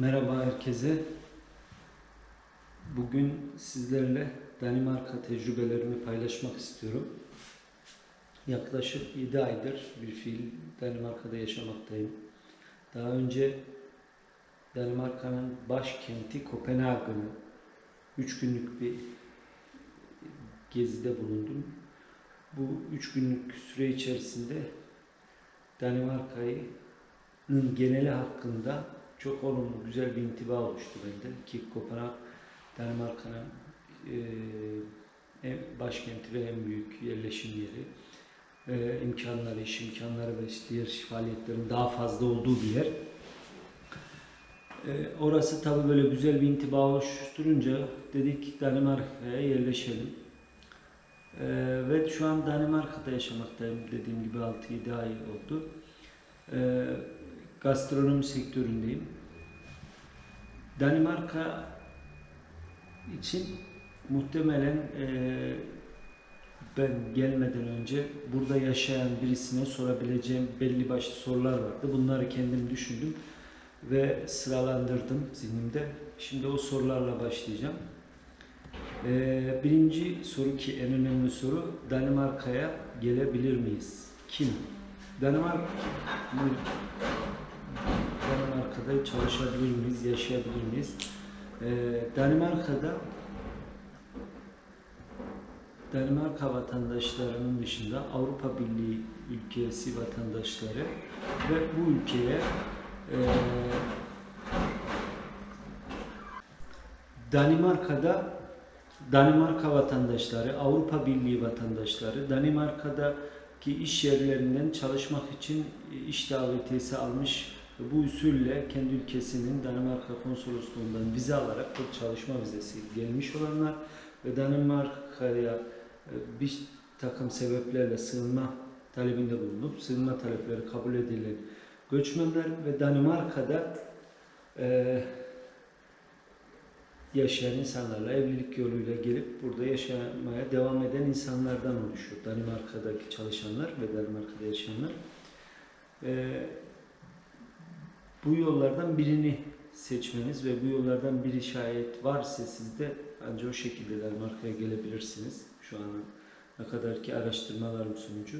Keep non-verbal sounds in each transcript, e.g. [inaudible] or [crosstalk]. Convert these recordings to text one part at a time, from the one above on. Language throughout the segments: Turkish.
Merhaba herkese. Bugün sizlerle Danimarka tecrübelerimi paylaşmak istiyorum. Yaklaşık 7 aydır bir fiil Danimarka'da yaşamaktayım. Daha önce Danimarka'nın başkenti Kopenhag'ını 3 günlük bir gezide bulundum. Bu 3 günlük süre içerisinde Danimarka'nın geneli hakkında çok olumlu, güzel bir intiba oluştu bende. Ki Kopenhag, Danimarka'nın en başkenti ve en büyük yerleşim yeri. Eee imkanları, iş imkanları ve diğer faaliyetlerin daha fazla olduğu bir yer. Eee, orası tabi böyle güzel bir intiba oluşturunca dedik Danimarka'ya yerleşelim. Eee, ve şu an Danimarka'da yaşamaktayım. Dediğim gibi 6-7 ay oldu. Eee gastronomi sektöründeyim. Danimarka için muhtemelen eee, ben gelmeden önce burada yaşayan birisine sorabileceğim belli başlı sorular vardı. Bunları kendim düşündüm ve sıralandırdım zihnimde. Şimdi o sorularla başlayacağım. Eee, birinci soru ki en önemli soru Danimarka'ya gelebilir miyiz? Kim? Danimarka Danimarka'da çalışabilir miyiz, yaşayabilir miyiz? Ee, Danimarka'da Danimarka vatandaşlarının dışında Avrupa Birliği ülkesi vatandaşları ve bu ülkeye e, Danimarka'da Danimarka vatandaşları, Avrupa Birliği vatandaşları, Danimarka'daki iş yerlerinden çalışmak için iş davetiyesi almış bu usulle kendi ülkesinin Danimarka konsolosluğundan vize alarak bu çalışma vizesi gelmiş olanlar ve Danimarka'ya e, bir takım sebeplerle sığınma talebinde bulunup sığınma talepleri kabul edilen göçmenler ve Danimarka'da e, yaşayan insanlarla evlilik yoluyla gelip burada yaşamaya devam eden insanlardan oluşuyor. Danimarka'daki çalışanlar ve Danimarka'da yaşayanlar. Ee, bu yollardan birini seçmeniz ve bu yollardan biri şayet varsa sizde ancak o şekilde Danimarka'ya gelebilirsiniz. Şu an ne kadar ki araştırmalarım sonucu.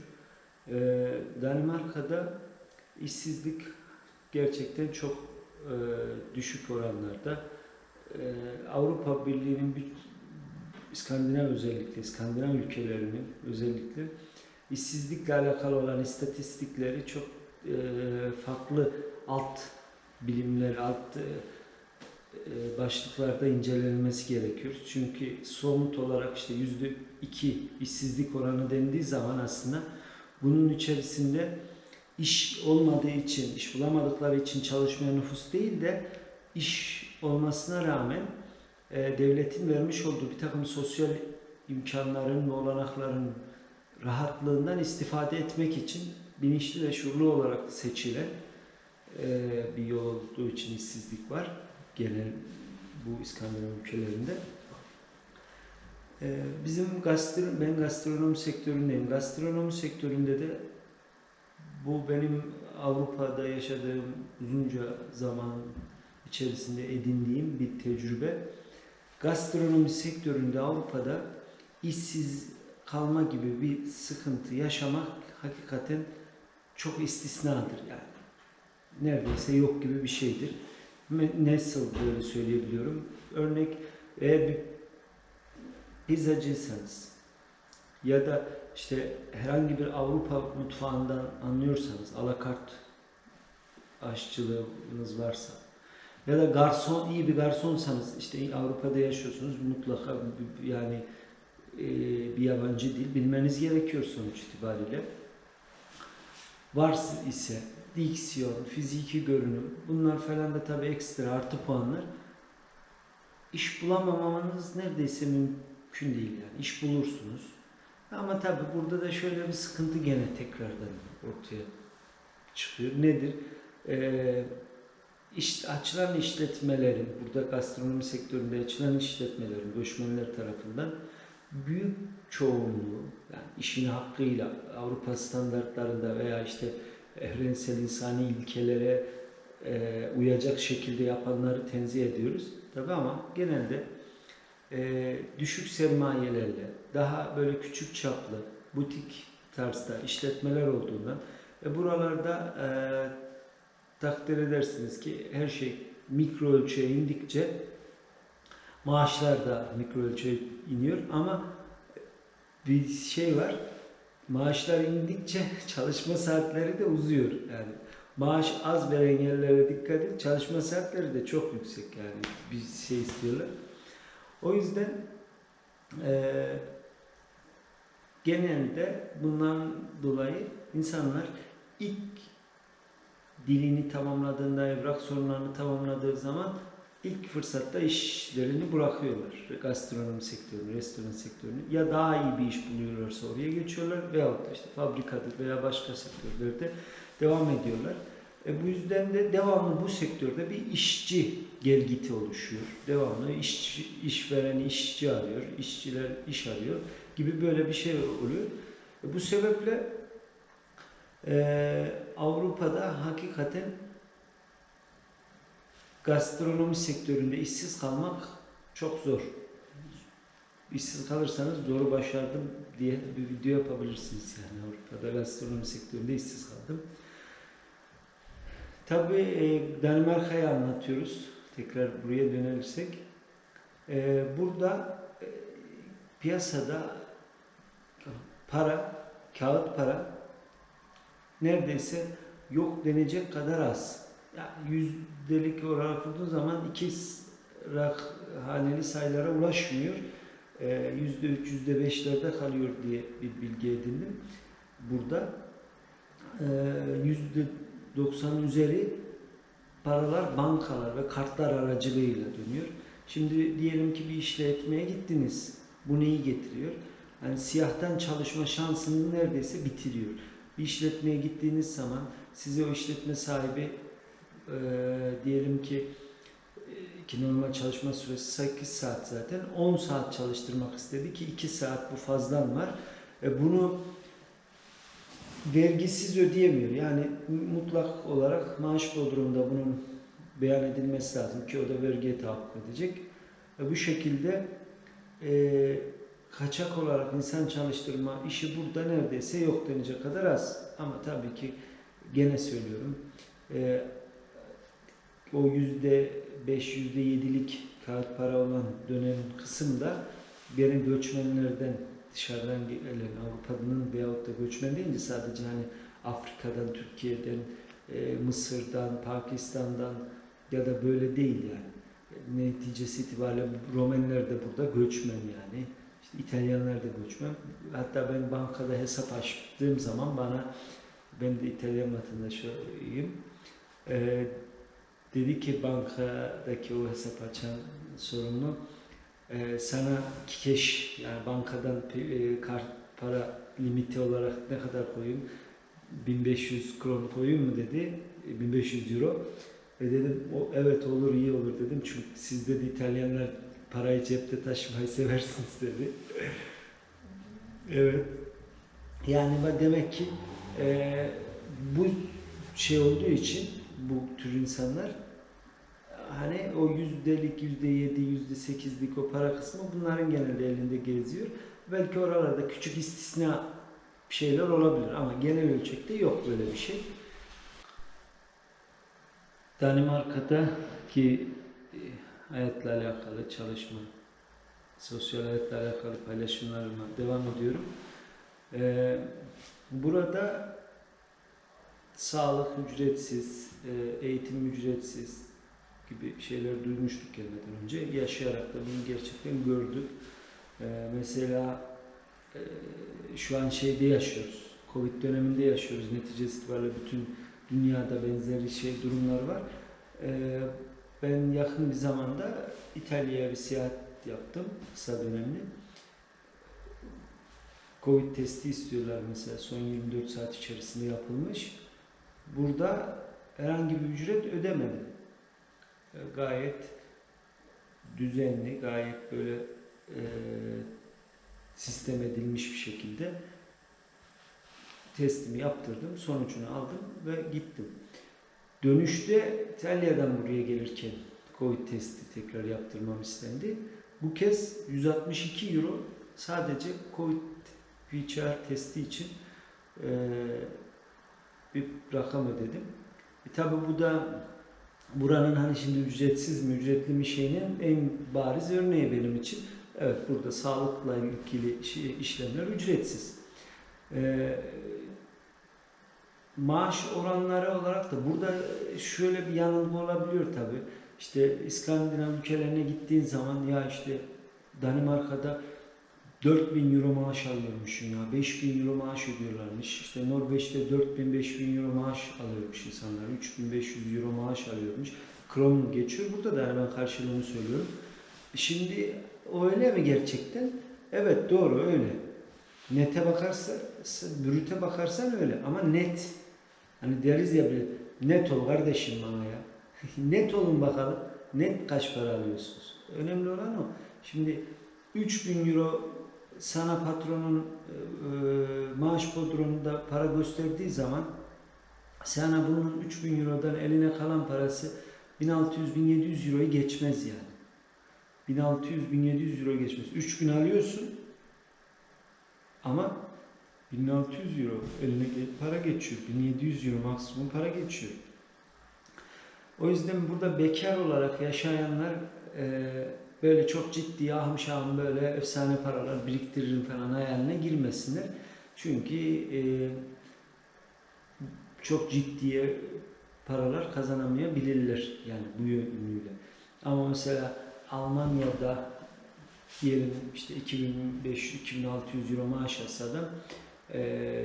Ee, Danimarka'da işsizlik gerçekten çok e, düşük oranlarda. Ee, Avrupa Birliği'nin bir İskandinav özellikle İskandinav ülkelerinin özellikle işsizlikle alakalı olan istatistikleri çok e, farklı alt bilimler, alt e, başlıklarda incelenmesi gerekiyor. Çünkü somut olarak işte yüzde iki işsizlik oranı dendiği zaman aslında bunun içerisinde iş olmadığı için, iş bulamadıkları için çalışmaya nüfus değil de iş olmasına rağmen e, devletin vermiş olduğu bir takım sosyal imkanların ve olanakların rahatlığından istifade etmek için bilinçli ve şuurlu olarak seçilen bir yol olduğu için işsizlik var genel bu İskandinav ülkelerinde. E, bizim gastro, ben gastronomi sektöründeyim. Gastronomi sektöründe de bu benim Avrupa'da yaşadığım uzunca zaman içerisinde edindiğim bir tecrübe. Gastronomi sektöründe Avrupa'da işsiz kalma gibi bir sıkıntı yaşamak hakikaten çok istisnadır yani. Neredeyse yok gibi bir şeydir. Nasıl böyle söyleyebiliyorum? Örnek eğer bir pizzacıysanız ya da işte herhangi bir Avrupa mutfağından anlıyorsanız alakart aşçılığınız varsa ya da garson iyi bir garsonsanız işte Avrupa'da yaşıyorsunuz mutlaka yani e, bir yabancı dil bilmeniz gerekiyor sonuç itibariyle. Varsa ise diksiyon, fiziki görünüm bunlar falan da tabii ekstra artı puanlar. İş bulamamanız neredeyse mümkün değil yani. İş bulursunuz. Ama tabii burada da şöyle bir sıkıntı gene tekrardan ortaya çıkıyor. Nedir? Ee, iş, açılan işletmelerin, burada gastronomi sektöründe açılan işletmelerin göçmenler tarafından büyük çoğunluğu yani işini hakkıyla Avrupa standartlarında veya işte evrensel insani ilkelere e, uyacak şekilde yapanları tenzih ediyoruz. Tabi ama genelde e, düşük sermayelerle daha böyle küçük çaplı butik tarzda işletmeler olduğundan ve buralarda e, takdir edersiniz ki her şey mikro ölçüye indikçe maaşlar da mikro ölçüye iniyor ama bir şey var maaşlar indikçe çalışma saatleri de uzuyor. Yani maaş az veren yerlere dikkat et çalışma saatleri de çok yüksek yani bir şey istiyorlar. O yüzden eee genelde bundan dolayı insanlar ilk dilini tamamladığında, evrak sorunlarını tamamladığı zaman ilk fırsatta işlerini bırakıyorlar. Gastronomi sektörünü, restoran sektörünü ya daha iyi bir iş buluyorlarsa oraya geçiyorlar veyahut da işte fabrikadır veya başka sektörlerde devam ediyorlar. E bu yüzden de devamlı bu sektörde bir işçi gelgiti oluşuyor. Devamlı iş, işveren işçi arıyor, işçiler iş arıyor gibi böyle bir şey oluyor. E bu sebeple e, Avrupa'da hakikaten gastronomi sektöründe işsiz kalmak çok zor. İşsiz kalırsanız zoru başardım diye bir video yapabilirsiniz yani Avrupa'da gastronomi sektöründe işsiz kaldım. Tabii e, Danimarka'yı anlatıyoruz. Tekrar buraya dönelirsek. E, burada e, piyasada para, kağıt para neredeyse yok denecek kadar az. Yani yüzdelik olarak vurduğun zaman iki rak haneli sayılara ulaşmıyor. Ee, Yüzde üç, yüzde beşlerde kalıyor diye bir bilgi edindim. Burada ee, yüzde doksan üzeri paralar bankalar ve kartlar aracılığıyla dönüyor. Şimdi diyelim ki bir işletmeye gittiniz. Bu neyi getiriyor? Yani siyahtan çalışma şansını neredeyse bitiriyor. Bir işletmeye gittiğiniz zaman size o işletme sahibi e, diyelim ki e, ki normal çalışma süresi 8 saat zaten 10 saat çalıştırmak istedi ki 2 saat bu fazlan var. E, bunu vergisiz ödeyemiyor. Yani mutlak olarak maaş bodrumunda bunun beyan edilmesi lazım ki o da vergiye tahakkuk edecek. Ve bu şekilde e, kaçak olarak insan çalıştırma işi burada neredeyse yok denecek kadar az. Ama tabii ki gene söylüyorum e, o yüzde beş, yüzde yedilik kağıt para olan dönem kısımda gene göçmenlerden dışarıdan gelen Avrupa'nın veyahut da göçmen deyince sadece hani Afrika'dan, Türkiye'den, e, Mısır'dan, Pakistan'dan ya da böyle değil yani. Neticesi itibariyle Romenler de burada göçmen yani. İşte İtalyanlar da göçmen. Hatta ben bankada hesap açtığım zaman bana ben de İtalyan vatandaşıyım. Ee, dedi ki bankadaki o hesap açan sorumlu e, sana keş yani bankadan e, kart para limiti olarak ne kadar koyayım? 1500 kron koyayım mı dedi. 1500 euro. Ve dedim o evet olur iyi olur dedim. Çünkü siz dedi İtalyanlar parayı cepte taşımayı [laughs] seversiniz dedi. evet. Yani demek ki e, bu şey olduğu için bu tür insanlar hani o yüzdelik, yüzde yedi, yüzde sekizlik o para kısmı bunların genelde elinde geziyor. Belki oralarda küçük istisna şeyler olabilir ama genel ölçekte yok böyle bir şey. Danimarka'da ki e, hayatla alakalı çalışma, sosyal hayatla alakalı paylaşımlarıma devam ediyorum. Ee, burada sağlık ücretsiz, e, eğitim ücretsiz gibi şeyler duymuştuk gelmeden önce. Yaşayarak da bunu gerçekten gördük. Ee, mesela e, şu an şeyde yaşıyoruz. Covid döneminde yaşıyoruz. Neticesi itibariyle bütün dünyada benzeri şey durumlar var. Ben yakın bir zamanda İtalya'ya bir seyahat yaptım kısa dönemli. Covid testi istiyorlar mesela son 24 saat içerisinde yapılmış. Burada herhangi bir ücret ödemedim. Ee, Gayet düzenli, gayet böyle e, sistem edilmiş bir şekilde testimi yaptırdım, sonucunu aldım ve gittim. Dönüşte İtalya'dan buraya gelirken Covid testi tekrar yaptırmam istendi. Bu kez 162 euro sadece Covid PCR testi için eee, bir rakam ödedim. E tabi bu da buranın hani şimdi ücretsiz mi ücretli mi şeyinin en bariz örneği benim için. Evet burada sağlıkla ilgili şey- işlemler ücretsiz. Ee, maaş oranları olarak da burada şöyle bir yanılgı olabiliyor tabi. İşte İskandinav ülkelerine gittiğin zaman ya işte Danimarka'da 4000 euro maaş alıyormuşsun ya 5000 euro maaş ödüyorlarmış. İşte Norveç'te 4000 5000 euro maaş alıyormuş insanlar. 3500 euro maaş alıyormuş. Kron geçiyor. Burada da hemen karşılığını söylüyorum. Şimdi o öyle mi gerçekten? Evet doğru öyle. Nete bakarsa, brüte bakarsan öyle ama net. Hani deriz ya bir net ol kardeşim bana ya. [laughs] net olun bakalım. Net kaç para alıyorsunuz? Önemli olan o. Şimdi 3000 euro sana patronun e, e, maaş bodrumunda para gösterdiği zaman sana bunun 3000 eurodan eline kalan parası 1600-1700 euroyu geçmez yani. 1600-1700 euro geçmez. 3000 alıyorsun ama 1600 euro eline para geçiyor. 1700 euro maksimum para geçiyor. O yüzden burada bekar olarak yaşayanlar e, böyle çok ciddi ahım böyle efsane paralar biriktiririm falan hayaline girmesinler. Çünkü e, çok ciddiye paralar kazanamayabilirler yani bu yönüyle. Ama mesela Almanya'da diyelim işte 2500-2600 euro maaş alsa adam e,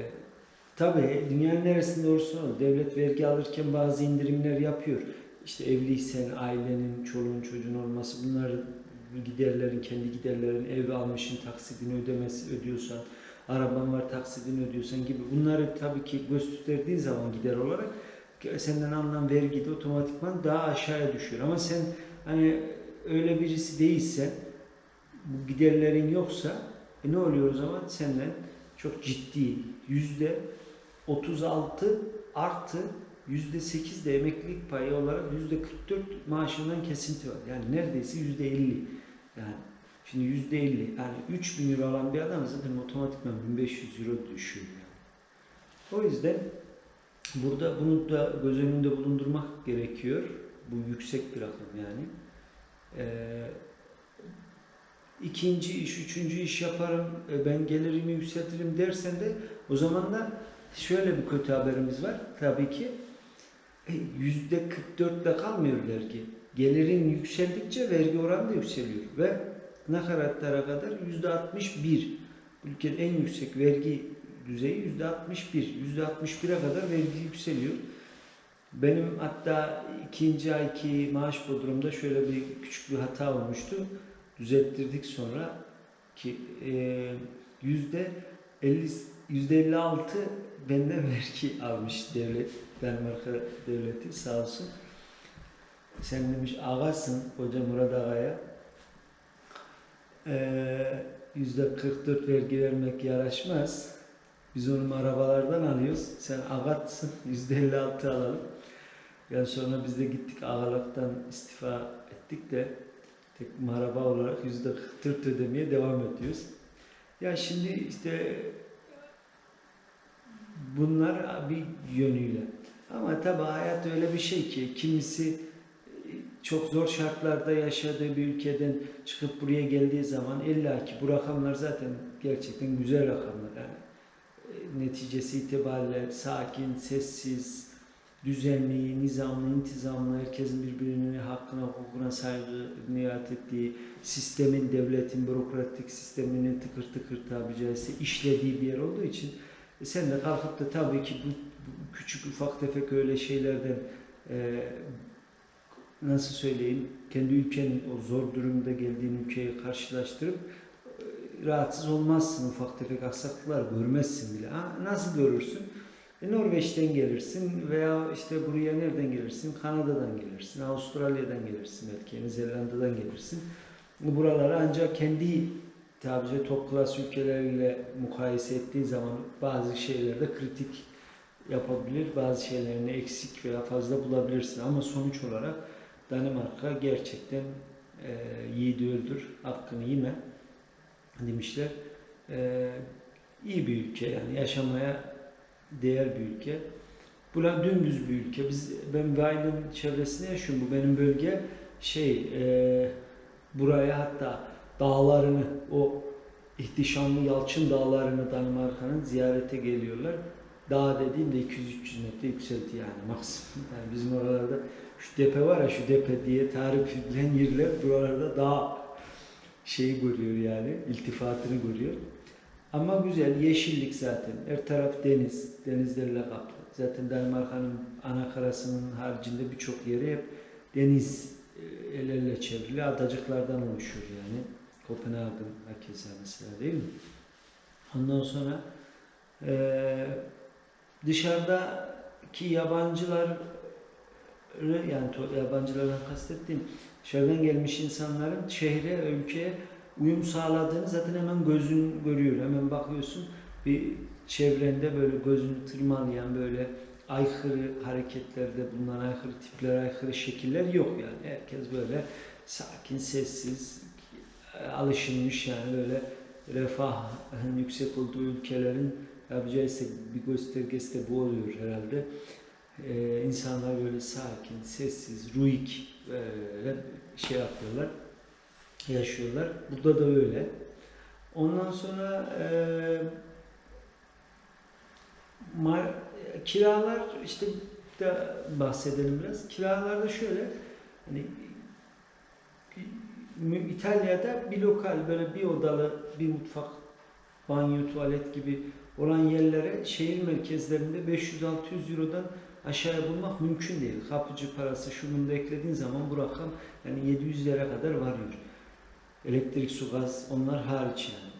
tabii dünyanın neresinde olursa devlet vergi alırken bazı indirimler yapıyor. İşte evliysen ailenin, çoluğun, çocuğun olması bunlar giderlerin, kendi giderlerin, ev almışın taksidini ödemesi ödüyorsan, araban var taksidini ödüyorsan gibi bunları tabii ki gösterdiğin zaman gider olarak senden alınan vergi de otomatikman daha aşağıya düşüyor. Ama sen hani öyle birisi değilsen bu giderlerin yoksa e ne oluyor o zaman? Senden çok ciddi yüzde 36 artı 8 de emeklilik payı olarak yüzde 44 maaşından kesinti var. Yani neredeyse yüzde 50. Yani şimdi yüzde 50 yani 3000 euro alan bir adam zaten otomatikman 1500 euro düşüyor yani. O yüzden burada bunu da göz önünde bulundurmak gerekiyor. Bu yüksek bir rakam yani. Ee, ikinci iş, üçüncü iş yaparım, e, ben gelirimi yükseltirim dersen de o zaman da şöyle bir kötü haberimiz var tabii ki. E, Yüzde 44'te kalmıyor vergi. Gelirin yükseldikçe vergi oranı da yükseliyor ve nakaratlara kadar yüzde 61. Ülkenin en yüksek vergi düzeyi yüzde 61. Yüzde 61'e kadar vergi yükseliyor. Benim hatta ikinci ayki maaş bodrumda şöyle bir küçük bir hata olmuştu. Düzelttirdik sonra ki e, yüzde 50 yüzde 56 benden [laughs] vergi almış devlet Danimarka devleti sağ olsun. Sen demiş ağasın koca Murat Ağa'ya. Ee, yüzde 44 vergi vermek yaraşmaz. Biz onu arabalardan alıyoruz. Sen ağatsın. Yüzde 56 alalım. Yani sonra biz de gittik ağalıktan istifa ettik de tek maraba olarak yüzde 44 ödemeye devam ediyoruz. Ya şimdi işte bunlar bir yönüyle. Ama tabii hayat öyle bir şey ki kimisi çok zor şartlarda yaşadığı bir ülkeden çıkıp buraya geldiği zaman illa ki bu rakamlar zaten gerçekten güzel rakamlar. Yani E, neticesi itibariyle sakin, sessiz, düzenli, nizamlı, intizamlı, herkesin birbirine hakkına, hukukuna saygı niyat ettiği, sistemin, devletin, bürokratik sisteminin tıkır tıkır tabi caizse işlediği bir yer olduğu için e, sen de kalkıp da tabii ki bu küçük ufak tefek öyle şeylerden e, nasıl söyleyeyim kendi ülkenin o zor durumda geldiğin ülkeyi karşılaştırıp e, rahatsız olmazsın ufak tefek aksaklıklar görmezsin bile. Ha, nasıl görürsün? E, Norveç'ten gelirsin veya işte buraya nereden gelirsin? Kanada'dan gelirsin, Avustralya'dan gelirsin belki, Yeni Zelanda'dan gelirsin. Buraları ancak kendi tabice top klas ülkeleriyle mukayese ettiğin zaman bazı şeylerde kritik yapabilir. Bazı şeylerini eksik veya fazla bulabilirsin ama sonuç olarak Danimarka gerçekten e, yiğidi öldür, hakkını yeme demişler. E, iyi bir ülke yani yaşamaya değer bir ülke. Bura dümdüz bir ülke. Biz ben Vail'in çevresinde yaşıyorum. Bu benim bölge şey e, buraya hatta dağlarını o ihtişamlı Yalçın dağlarını Danimarka'nın ziyarete geliyorlar. Dağ dediğimde 200-300 metre yükselti yani maksimum. [laughs] Yani bizim oralarda şu tepe var ya şu tepe diye tarif edilen yerler buralarda dağ şeyi görüyor yani iltifatını görüyor. Ama güzel yeşillik zaten. Her taraf deniz, denizlerle kaplı. Zaten Danimarka'nın ana karasının haricinde birçok yeri hep deniz e, el ele çevrili adacıklardan oluşuyor yani. Kopenhag'ın hakeza mesela değil mi? Ondan sonra eee dışarıdaki yabancılar yani yabancılardan kastettiğim dışarıdan gelmiş insanların şehre, ülkeye uyum sağladığını zaten hemen gözün görüyor. Hemen bakıyorsun bir çevrende böyle gözünü tırmalayan böyle aykırı hareketlerde bulunan aykırı tipler, aykırı şekiller yok yani. Herkes böyle sakin, sessiz, alışılmış yani böyle refahın yüksek olduğu ülkelerin yapacağı ise bir göstergesi de bu oluyor herhalde. Ee, insanlar böyle sakin, sessiz, ruhik böyle şey yapıyorlar, yaşıyorlar. Burada da öyle. Ondan sonra e, mar- kiralar işte da bahsedelim biraz. Kiralar da şöyle hani İtalya'da bir lokal böyle bir odalı bir mutfak, banyo, tuvalet gibi olan yerlere şehir merkezlerinde 500-600 Euro'dan aşağıya bulmak mümkün değil. Kapıcı parası şunun da eklediğin zaman bu rakam yani 700'lere kadar varıyor. Elektrik, su, gaz onlar hariç yani.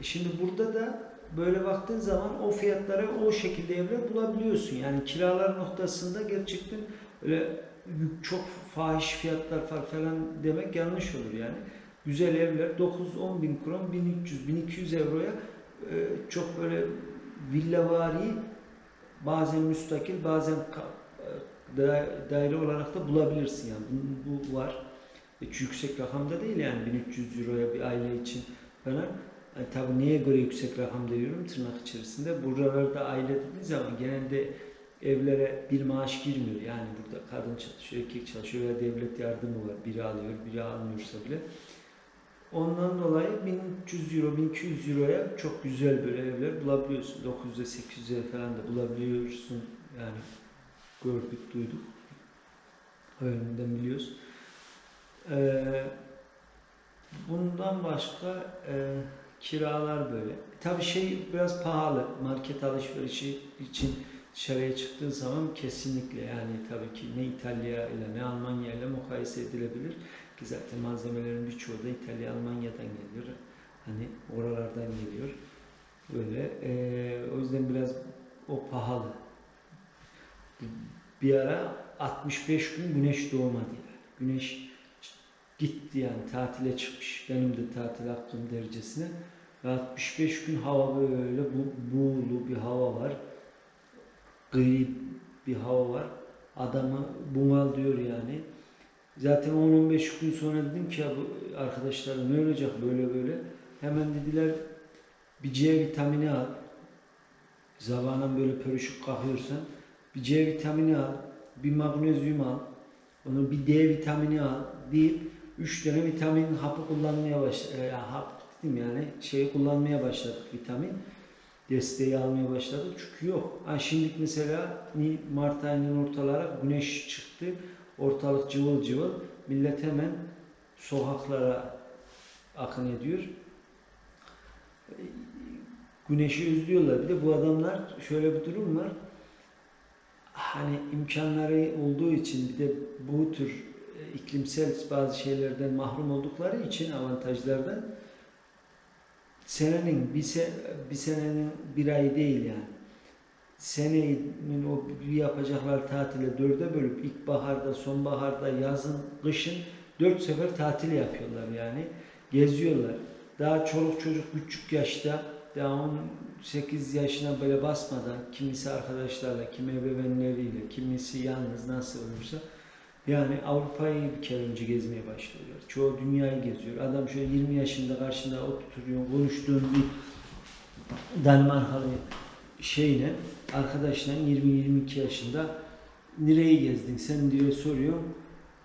E şimdi burada da böyle baktığın zaman o fiyatlara o şekilde evler bulabiliyorsun. Yani kiralar noktasında gerçekten öyle çok fahiş fiyatlar var falan demek yanlış olur yani. Güzel evler 9-10 bin kron 1300-1200 euroya çok böyle villavari bazen müstakil bazen e, da- daire olarak da bulabilirsin yani bu, var. Hiç yüksek rakamda değil yani 1300 euroya bir aile için falan. Yani tabii neye göre yüksek rakam diyorum tırnak içerisinde. Buralarda aile dediğiniz zaman genelde evlere bir maaş girmiyor. Yani burada kadın çalışıyor, erkek çalışıyor veya devlet yardımı var. Biri alıyor, biri almıyorsa bile. Ondan dolayı 1300 euro, 1200 euroya çok güzel böyle evler bulabiliyorsun. 900'e, 800'e falan da bulabiliyorsun. Yani gördük, duyduk. Yönünden biliyoruz. Ee, bundan başka e, kiralar böyle. Tabii şey biraz pahalı. Market alışverişi için dışarıya çıktığın zaman kesinlikle yani tabii ki ne İtalya ile ne Almanya ile mukayese edilebilir ki zaten malzemelerin birçoğu da İtalya Almanya'dan geliyor. Hani oralardan geliyor. Böyle eee, o yüzden biraz o pahalı. Bir ara 65 gün güneş doğmadı yani. Güneş gitti yani tatile çıkmış. Benim de tatil hakkım derecesine. Ve 65 gün hava böyle bu, buğulu bir hava var gri bir hava var. Adamı bunal diyor yani. Zaten 10-15 gün sonra dedim ki ya bu arkadaşlar ne olacak böyle böyle. Hemen dediler bir C vitamini al. Zamanın böyle pörüşük kalkıyorsan bir C vitamini al, bir magnezyum al, onu bir D vitamini al deyip 3 tane vitamin hapı kullanmaya başladık. E, hap dedim yani şeyi kullanmaya başladık vitamin desteği almaya başladık çünkü yok. Ha şimdi mesela Mart ayının ortaları güneş çıktı. Ortalık cıvıl cıvıl. Millet hemen sokaklara akın ediyor. Güneşi özlüyorlar. Bir de bu adamlar şöyle bir durum var. Hani imkanları olduğu için bir de bu tür e, iklimsel bazı şeylerden mahrum oldukları için avantajlardan senenin bir, se, bir senenin bir ayı değil yani. Senenin o bir yapacaklar tatile dörde bölüp ilkbaharda, sonbaharda, yazın, kışın dört sefer tatil yapıyorlar yani. Geziyorlar. Daha çoluk çocuk küçük yaşta daha 18 yaşına böyle basmadan kimisi arkadaşlarla, kimi ebeveynleriyle, kimisi yalnız nasıl olursa yani Avrupa'yı bir kere önce gezmeye başlıyorlar. Çoğu dünyayı geziyor. Adam şöyle 20 yaşında karşında oturuyor, konuştuğun bir Danimarkalı şeyle, arkadaşla 20-22 yaşında nereyi gezdin sen diyor soruyor.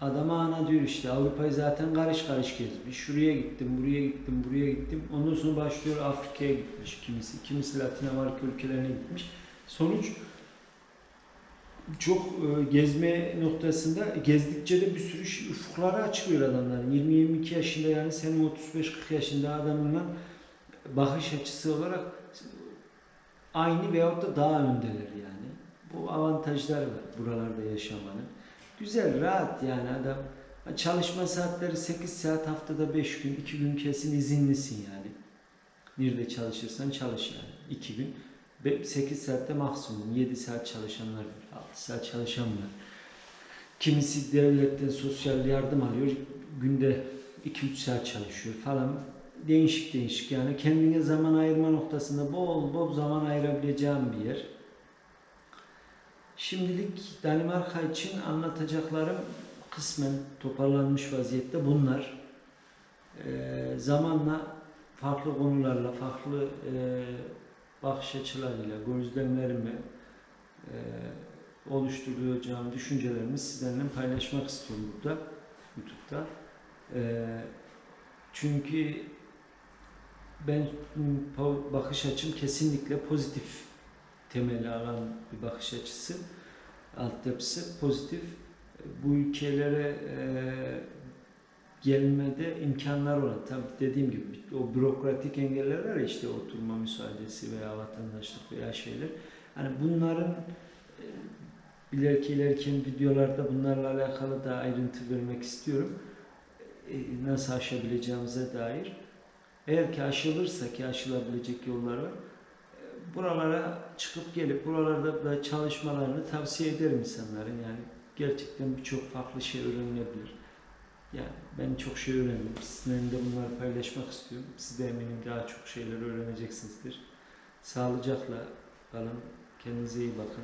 Adama ana diyor işte Avrupa'yı zaten karış karış gezmiş. Şuraya gittim, buraya gittim, buraya gittim. Ondan sonra başlıyor Afrika'ya gitmiş kimisi. Kimisi Latin Amerika ülkelerine gitmiş. Sonuç çok e, gezme noktasında gezdikçe de bir sürü şey, ufukları açılıyor adamların. 20-22 yaşında yani senin 35-40 yaşında adamınla bakış açısı olarak aynı veyahut da daha öndeler yani. Bu avantajlar var buralarda yaşamanın. Güzel, rahat yani adam. Çalışma saatleri 8 saat haftada 5 gün, 2 gün kesin izinlisin yani. Nerede çalışırsan çalış yani. 2 gün. 8 saatte maksimum. 7 saat çalışanlar var. 6 saat çalışan var. Kimisi devletten sosyal yardım alıyor. Günde 2-3 saat çalışıyor falan. Değişik değişik yani kendine zaman ayırma noktasında bol bol zaman ayırabileceğim bir yer. Şimdilik Danimarka için anlatacaklarım kısmen toparlanmış vaziyette bunlar. Ee, zamanla farklı konularla, farklı e, bakış açılarıyla, gözlemlerimi e, oluşturacağım düşüncelerimi sizlerle paylaşmak istiyorum burada, YouTube'da. E, çünkü ben bakış açım kesinlikle pozitif temeli alan bir bakış açısı, altyapısı pozitif. Bu ülkelere gelmede imkanlar olan, tabii dediğim gibi o bürokratik engeller var işte oturma müsaadesi veya vatandaşlık veya şeyler. Hani bunların e, ileriki ileriki videolarda bunlarla alakalı da ayrıntı vermek istiyorum. Nasıl aşabileceğimize dair. Eğer ki aşılırsa ki aşılabilecek yollar var. Buralara çıkıp gelip buralarda da çalışmalarını tavsiye ederim insanların. Yani gerçekten birçok farklı şey öğrenilebilir. Yani ben çok şey öğrendim. Sizinle de bunları paylaşmak istiyorum. Siz de eminim daha çok şeyler öğreneceksinizdir. Sağlıcakla kalın. Kendinize iyi bakın.